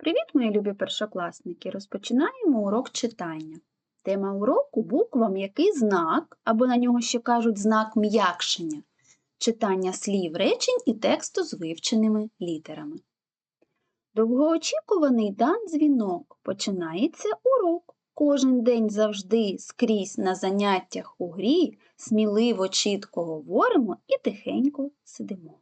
Привіт, мої любі першокласники! Розпочинаємо урок читання. Тема уроку буква м'який знак, або на нього ще кажуть знак м'якшення, читання слів, речень і тексту з вивченими літерами. Довгоочікуваний дан дзвінок. Починається урок. Кожен день завжди скрізь на заняттях у грі сміливо чітко говоримо і тихенько сидимо.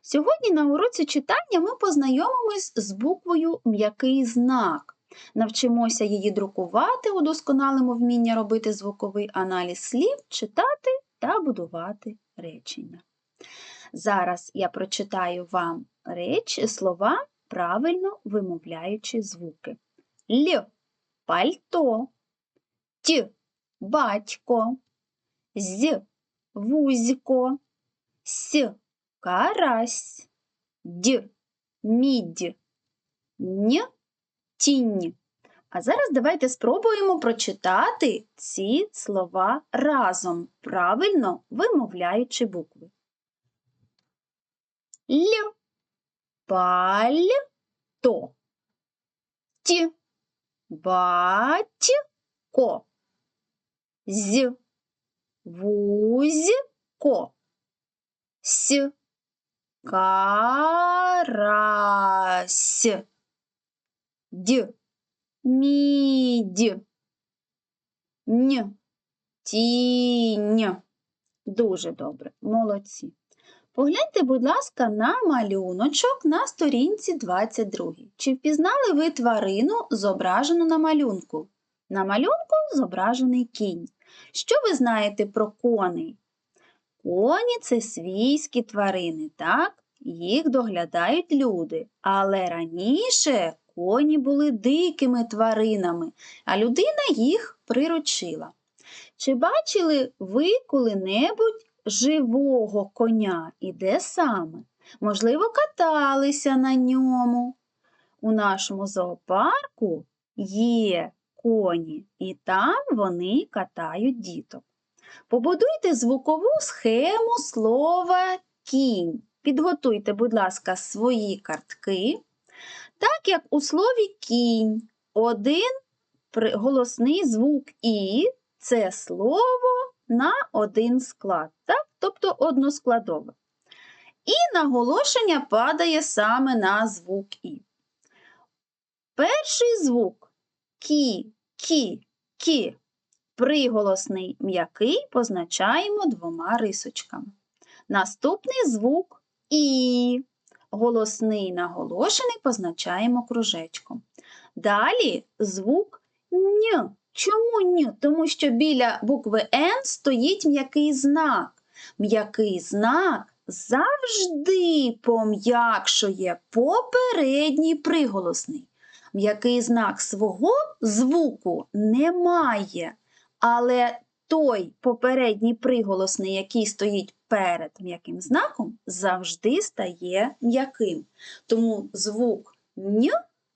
Сьогодні на уроці читання ми познайомимось з буквою м'який знак. Навчимося її друкувати, удосконалимо вміння робити звуковий аналіз слів, читати та будувати речення. Зараз я прочитаю вам речі, слова, правильно вимовляючи звуки. Л пальто, Т батько, З вузько, С карась, Д. Мідь, Н. Тінь. А зараз давайте спробуємо прочитати ці слова разом, правильно вимовляючи букви. Л. Пальто, Т. Батько, З. Вузько, С карась, Д мідь, Н тінь. Дуже добре, молодці. Погляньте, будь ласка, на малюночок на сторінці 22. Чи впізнали ви тварину, зображену на малюнку? На малюнку зображений кінь. Що ви знаєте про коней? Коні це свійські тварини, так? Їх доглядають люди. Але раніше коні були дикими тваринами, а людина їх приручила. Чи бачили ви коли-небудь живого коня і де саме? Можливо, каталися на ньому. У нашому зоопарку є коні, і там вони катають діток. Побудуйте звукову схему слова кінь. Підготуйте, будь ласка, свої картки. Так як у слові кінь один голосний звук І це слово на один склад, так? тобто односкладове. І наголошення падає саме на звук І. Перший звук кі, кі, кі. Приголосний м'який позначаємо двома рисочками. Наступний звук І. Голосний наголошений позначаємо кружечком. Далі звук Н. Чому Н? Тому що біля букви Н стоїть м'який знак. М'який знак завжди пом'якшує попередній приголосний. М'який знак свого звуку не має, але той попередній приголосний, який стоїть перед м'яким знаком, завжди стає м'яким. Тому звук н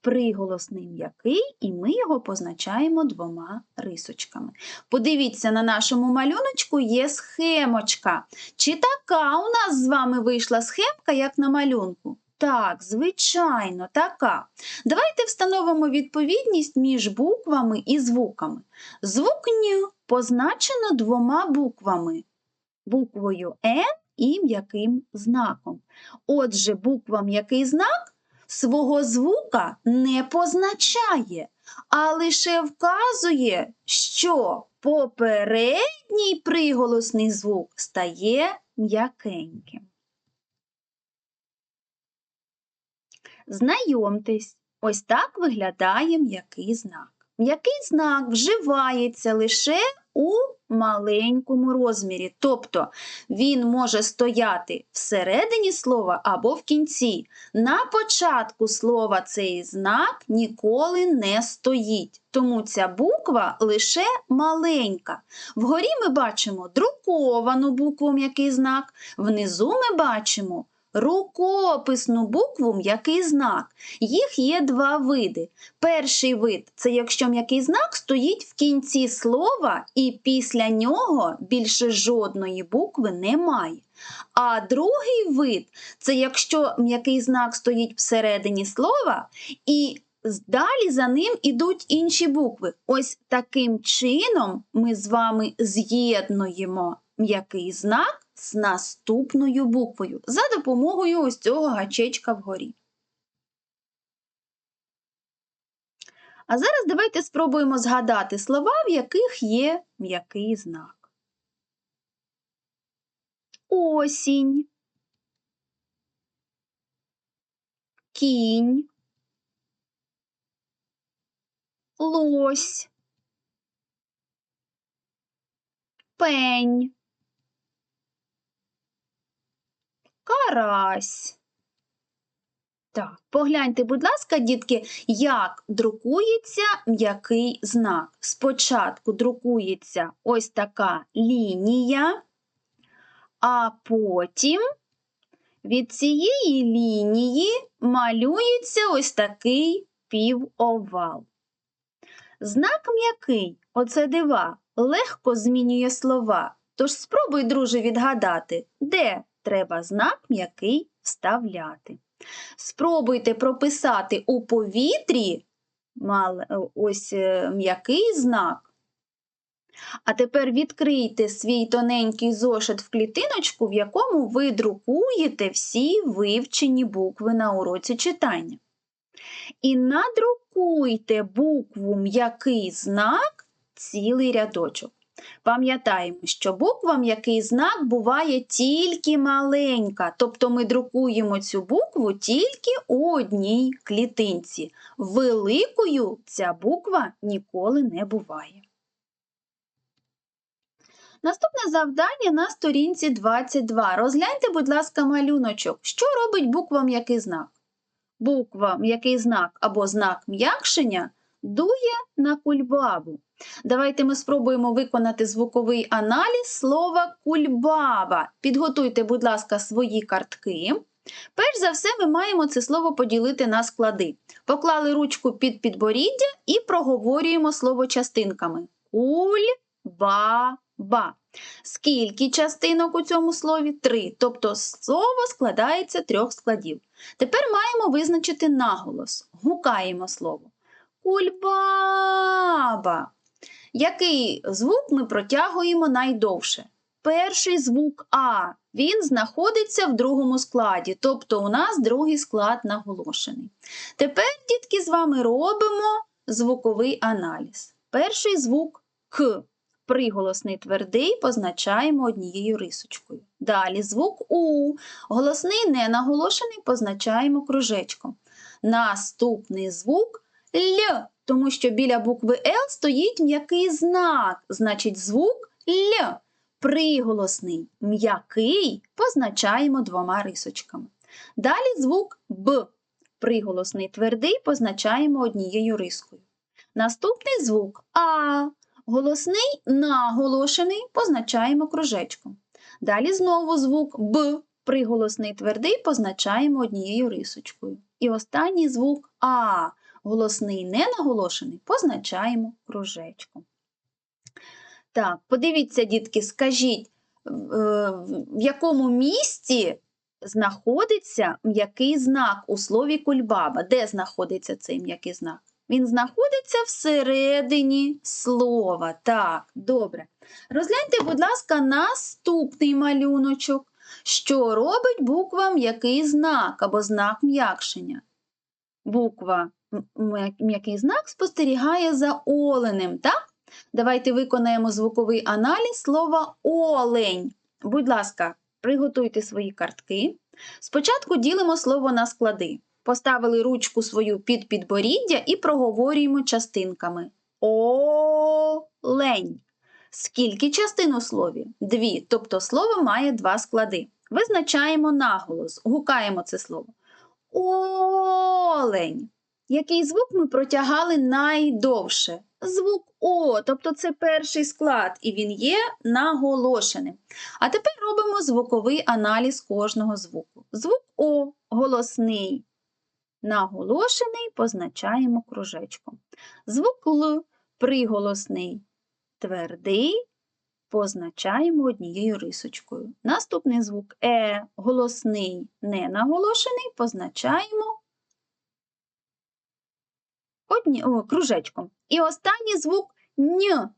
приголосний м'який, і ми його позначаємо двома рисочками. Подивіться, на нашому малюночку є схемочка. Чи така у нас з вами вийшла схемка, як на малюнку? Так, звичайно, така. Давайте встановимо відповідність між буквами і звуками. Звук Н позначено двома буквами буквою Н і м'яким знаком. Отже, буква м'який знак свого звука не позначає, а лише вказує, що попередній приголосний звук стає м'якеньким. Знайомтесь, ось так виглядає м'який знак. М'який знак вживається лише у маленькому розмірі, тобто він може стояти всередині слова або в кінці. На початку слова цей знак ніколи не стоїть, тому ця буква лише маленька. Вгорі ми бачимо друковану букву м'який знак, внизу ми бачимо рукописну букву м'який знак. Їх є два види. Перший вид це якщо м'який знак стоїть в кінці слова і після нього більше жодної букви немає. А другий вид це якщо м'який знак стоїть всередині слова і далі за ним ідуть інші букви. Ось таким чином ми з вами з'єднуємо м'який знак з наступною буквою за допомогою ось цього гачечка вгорі. А зараз давайте спробуємо згадати слова, в яких є м'який знак. Осінь, кінь, лось, пень, карась. Так, погляньте, будь ласка, дітки, як друкується м'який знак. Спочатку друкується ось така лінія, а потім від цієї лінії малюється ось такий півовал. Знак м'який, оце дива, легко змінює слова. Тож спробуй, друже, відгадати, де треба знак м'який вставляти. Спробуйте прописати у повітрі ось е, м'який знак. А тепер відкрийте свій тоненький зошит в клітиночку, в якому ви друкуєте всі вивчені букви на уроці читання. І надрукуйте букву м'який знак цілий рядочок. Пам'ятаємо, що буква м'який знак буває тільки маленька, тобто ми друкуємо цю букву тільки у одній клітинці. Великою ця буква ніколи не буває. Наступне завдання на сторінці 22. Розгляньте, будь ласка, малюночок. Що робить буква м'який знак? Буква м'який знак або знак м'якшення дує на кульбабу. Давайте ми спробуємо виконати звуковий аналіз слова кульбаба. Підготуйте, будь ласка, свої картки. Перш за все, ми маємо це слово поділити на склади. Поклали ручку під підборіддя і проговорюємо слово частинками. Куль-ба-ба. Скільки частинок у цьому слові? Три. Тобто слово складається трьох складів. Тепер маємо визначити наголос. Гукаємо слово. Кульбаба. Який звук ми протягуємо найдовше? Перший звук А. Він знаходиться в другому складі, тобто у нас другий склад наголошений. Тепер, дітки, з вами робимо звуковий аналіз. Перший звук К. Приголосний твердий позначаємо однією рисочкою. Далі звук У. Голосний ненаголошений позначаємо кружечком. Наступний звук Л, тому що біля букви Л стоїть м'який знак, значить звук Л. Приголосний м'який позначаємо двома рисочками. Далі звук Б. Приголосний твердий позначаємо однією рискою. Наступний звук А. Голосний наголошений позначаємо кружечком. Далі знову звук Б. Приголосний твердий позначаємо однією рисочкою. І останній звук А. Голосний ненаголошений позначаємо кружечком. Так, подивіться, дітки, скажіть, в е, якому місці знаходиться м'який знак у слові кульбаба? Де знаходиться цей м'який знак? Він знаходиться всередині слова. Так, добре. Розгляньте, будь ласка, наступний малюночок. Що робить буква м'який знак або знак м'якшення? Буква м'який знак спостерігає за оленем, так? Давайте виконаємо звуковий аналіз слова олень. Будь ласка, приготуйте свої картки. Спочатку ділимо слово на склади. Поставили ручку свою під підборіддя і проговорюємо частинками. Олень. Скільки частин у слові? Дві. Тобто слово має два склади. Визначаємо наголос, гукаємо це слово. Олень. Який звук ми протягали найдовше? звук О, тобто це перший склад, і він є наголошеним. А тепер робимо звуковий аналіз кожного звуку. Звук О голосний, наголошений, позначаємо кружечком. Звук Л приголосний, твердий, позначаємо однією рисочкою. Наступний звук Е голосний, не наголошений, позначаємо одні, о, кружечком. І останній звук Н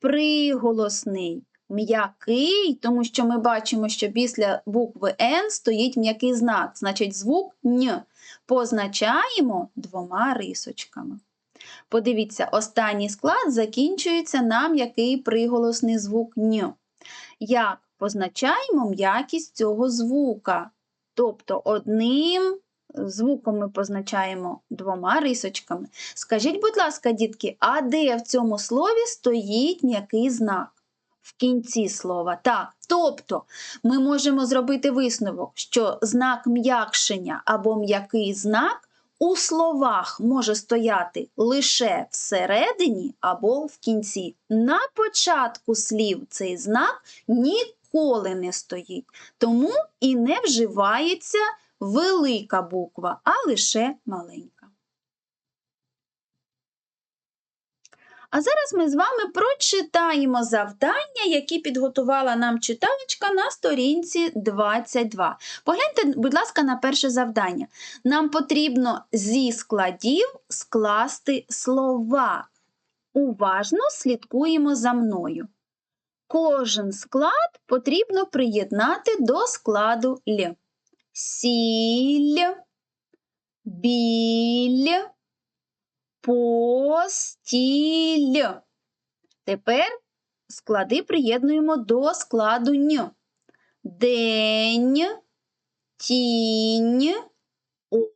приголосний, м'який, тому що ми бачимо, що після букви Н стоїть м'який знак, значить звук Н. Позначаємо двома рисочками. Подивіться, останній склад закінчується на м'який приголосний звук Н. Як позначаємо м'якість цього звука? Тобто одним звуком ми позначаємо двома рисочками. Скажіть, будь ласка, дітки, а де в цьому слові стоїть м'який знак? В кінці слова. Так. Тобто ми можемо зробити висновок, що знак м'якшення або м'який знак у словах може стояти лише всередині або в кінці. На початку слів цей знак ніколи не стоїть, тому і не вживається велика буква, а лише маленька. А зараз ми з вами прочитаємо завдання, які підготувала нам читалочка на сторінці 22. Погляньте, будь ласка, на перше завдання. Нам потрібно зі складів скласти слова. Уважно слідкуємо за мною. Кожен склад потрібно приєднати до складу Л. Сіль, біль, постіль. Тепер склади приєднуємо до складу Н. День, тінь,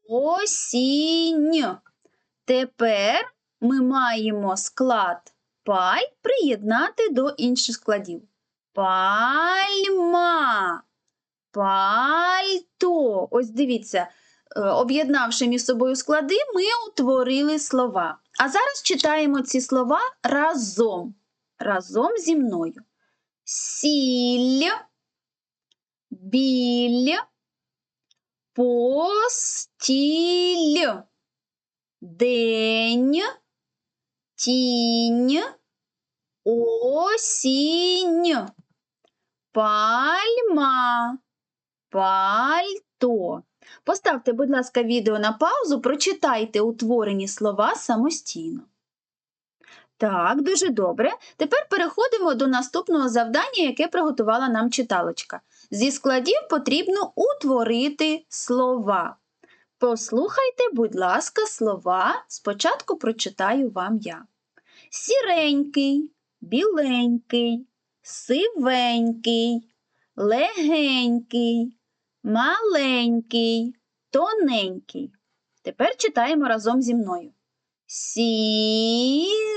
осінь. Тепер ми маємо склад пай приєднати до інших складів. Пальма, пальто. Ось дивіться, е, об'єднавши між собою склади, ми утворили слова. А зараз читаємо ці слова разом. Разом зі мною. Сіль, біль, постіль, день, тінь, осінь, пальма, пальто. Поставте, будь ласка, відео на паузу, прочитайте утворені слова самостійно. Так, дуже добре. Тепер переходимо до наступного завдання, яке приготувала нам читалочка. Зі складів потрібно утворити слова. Послухайте, будь ласка, слова. Спочатку прочитаю вам я. Сіренький, біленький, сивенький, легенький, маленький, тоненький. Тепер читаємо разом зі мною. Сіренький,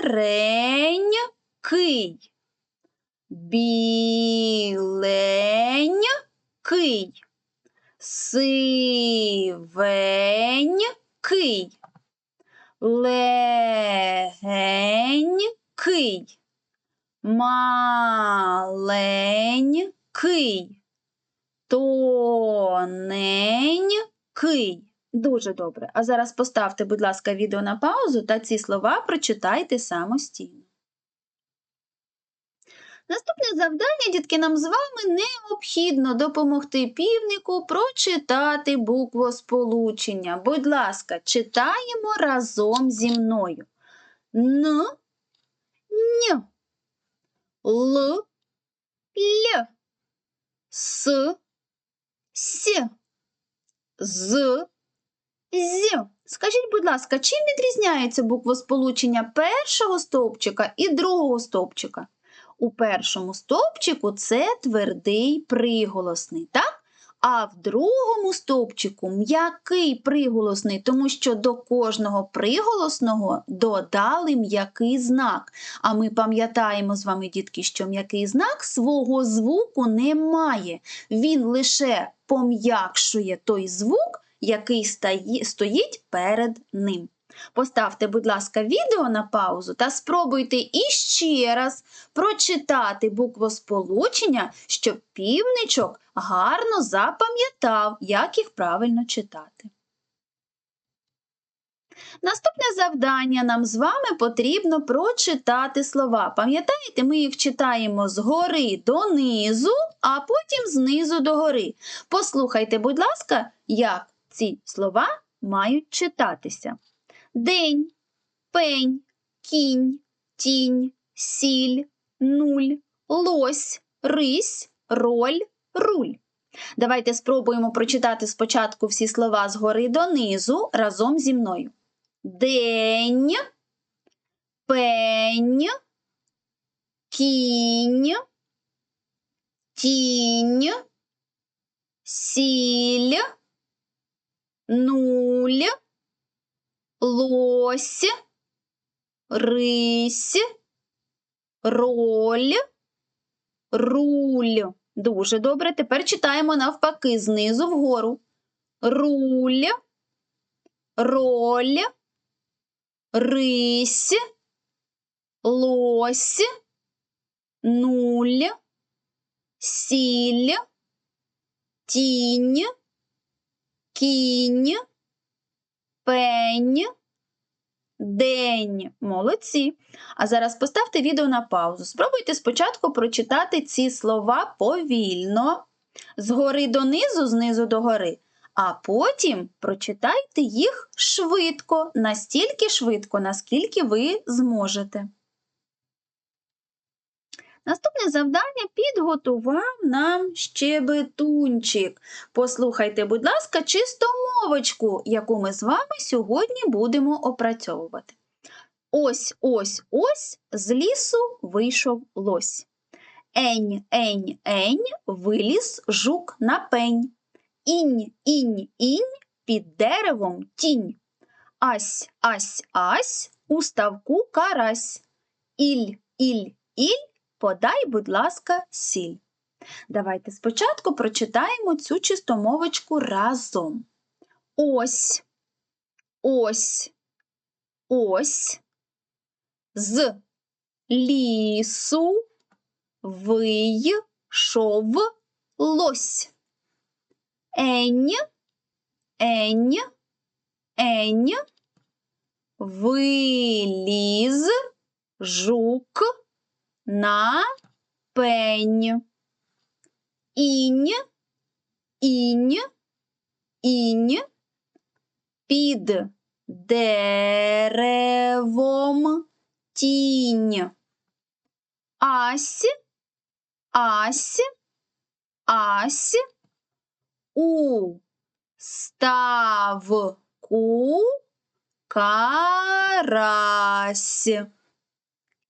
біленький, сивенький, легенький, маленький, тоненький. Дуже добре. А зараз поставте, будь ласка, відео на паузу та ці слова прочитайте самостійно. Наступне завдання, дітки, нам з вами необхідно допомогти півнику прочитати буквосполучення. Будь ласка, читаємо разом зі мною. Н, Н, Л, Л, С, С, З, З. Скажіть, будь ласка, чим відрізняється буквосполучення першого стовпчика і другого стовпчика? У першому стовпчику це твердий приголосний, так? А в другому стовпчику м'який приголосний, тому що до кожного приголосного додали м'який знак. А ми пам'ятаємо з вами, дітки, що м'який знак свого звуку не має. Він лише пом'якшує той звук, який стоїть перед ним. Поставте, будь ласка, відео на паузу та спробуйте іще раз прочитати буквосполучення, щоб півничок гарно запам'ятав, як їх правильно читати. Наступне завдання нам з вами потрібно прочитати слова. Пам'ятаєте, ми їх читаємо згори донизу, а потім знизу догори. Послухайте, будь ласка, як ці слова мають читатися. День, пень, кінь, тінь, сіль, нуль, лось, рись, роль, руль. Давайте спробуємо прочитати спочатку всі слова згори донизу разом зі мною. День, пень, кінь, тінь, сіль, нуль, лось, рись, роль, руль. Дуже добре. Тепер читаємо навпаки знизу вгору. Руль, роль, рись, лось, нуль, сіль, тінь, кінь, пень, день. Молодці. А зараз поставте відео на паузу. Спробуйте спочатку прочитати ці слова повільно, згори донизу, знизу догори. А потім прочитайте їх швидко, настільки швидко, наскільки ви зможете. Наступне завдання підготував нам щебетунчик. Послухайте, будь ласка, чистомовочку, яку ми з вами сьогодні будемо опрацьовувати. Ось, ось, ось з лісу вийшов лось. Ень, ень, ень, виліз жук на пень. Інь, інь, інь, під деревом тінь. Ась, ась, ась, у ставку карась. Іль, іль, іль, подай, будь ласка, сіль. Давайте спочатку прочитаємо цю чистомовочку разом. Ось, ось, ось, з лісу вийшов лось. Ень, ень, ень, виліз жук на пень. Інь, інь, інь, під деревом тінь. Ась, ась, ась, у ставку карась.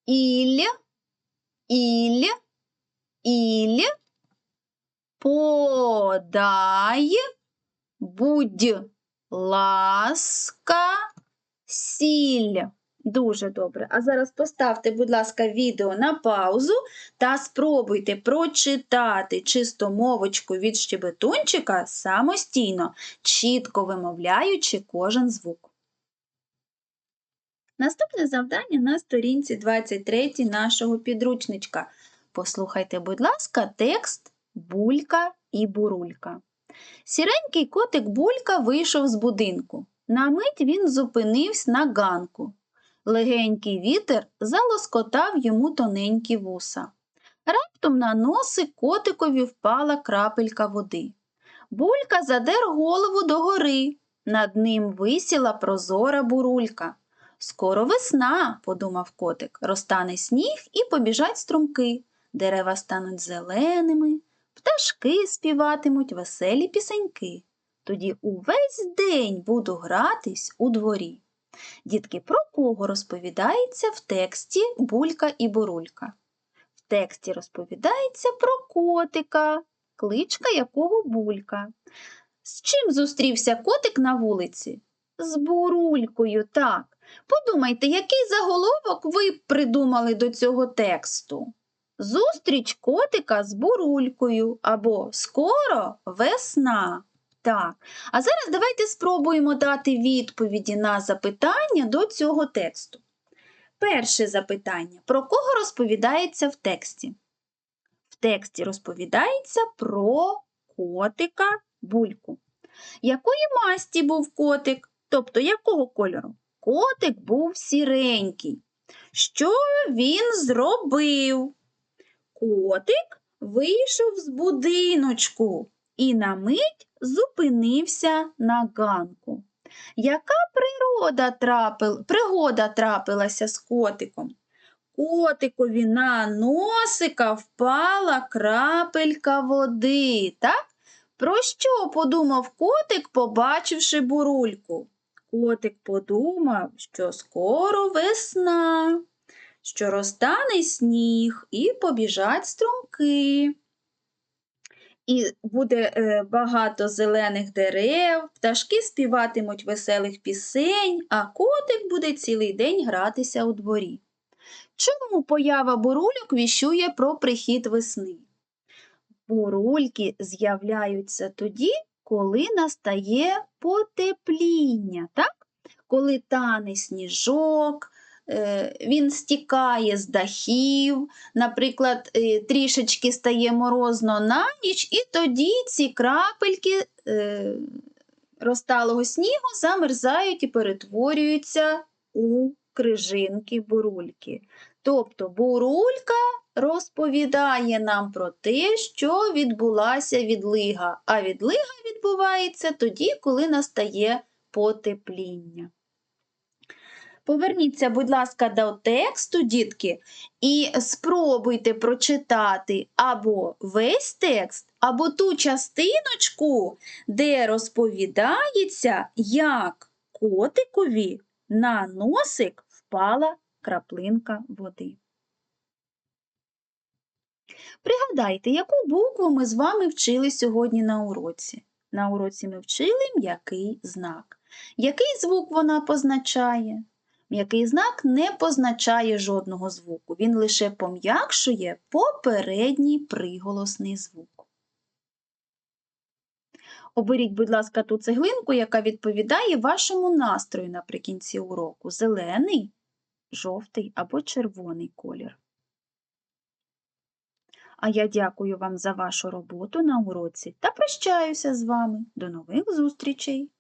Іль, іль, іль, подай, будь ласка, сіль. Дуже добре. А зараз поставте, будь ласка, відео на паузу та спробуйте прочитати чистомовочку від щебетунчика самостійно, чітко вимовляючи кожен звук. Наступне завдання на сторінці 23 нашого підручничка. Послухайте, будь ласка, текст Булька і бурулька. Сіренький котик Булька вийшов з будинку. На мить він зупинився на ганку. Легенький вітер залоскотав йому тоненькі вуса. Раптом на носи котикові впала крапелька води. Булька задер голову догори. Над ним висіла прозора бурулька. Скоро весна, подумав котик, розтане сніг і побіжать струмки. Дерева стануть зеленими, пташки співатимуть веселі пісеньки. Тоді увесь день буду гратись у дворі. Дітки, про кого розповідається в тексті Булька і Бурулька? В тексті розповідається про котика, кличка якого Булька. З чим зустрівся котик на вулиці? З бурулькою, так. Подумайте, який заголовок ви придумали до цього тексту? Зустріч котика з бурулькою або скоро весна. Так. А зараз давайте спробуємо дати відповіді на запитання до цього тексту. Перше запитання. Про кого розповідається в тексті? В тексті розповідається про котика бульку. Якої масті був котик? Тобто якого кольору? Котик був сіренький. Що він зробив? Котик вийшов з будиночку і на мить зупинився на ганку. Яка природа трапил... пригода трапилася з котиком? Котикові на носика впала крапелька води, так? Про що подумав котик, побачивши бурульку? Котик подумав, що скоро весна, що розтане сніг і побіжать струмки. І буде е, багато зелених дерев, пташки співатимуть веселих пісень, а котик буде цілий день гратися у дворі. Чому поява бурульок віщує про прихід весни? Бурульки з'являються тоді, коли настає потепління, так? коли тане сніжок, е, він стікає з дахів, наприклад, е, трішечки стає морозно на ніч, і тоді ці крапельки е, розталого снігу замерзають і перетворюються у крижинки бурульки. Тобто бурулька розповідає нам про те, що відбулася відлига, а відлига відбувається тоді, коли настає потепління. Поверніться, будь ласка, до тексту, дітки, і спробуйте прочитати або весь текст, або ту частиночку, де розповідається, як котикові на носик впала краплинка води. Пригадайте, яку букву ми з вами вчили сьогодні на уроці. На уроці ми вчили м'який знак. Який звук вона позначає? М'який знак не позначає жодного звуку, він лише пом'якшує попередній приголосний звук. Оберіть, будь ласка, ту цеглинку, яка відповідає вашому настрою наприкінці уроку. Зелений, жовтий або червоний колір. А я дякую вам за вашу роботу на уроці та прощаюся з вами. До нових зустрічей!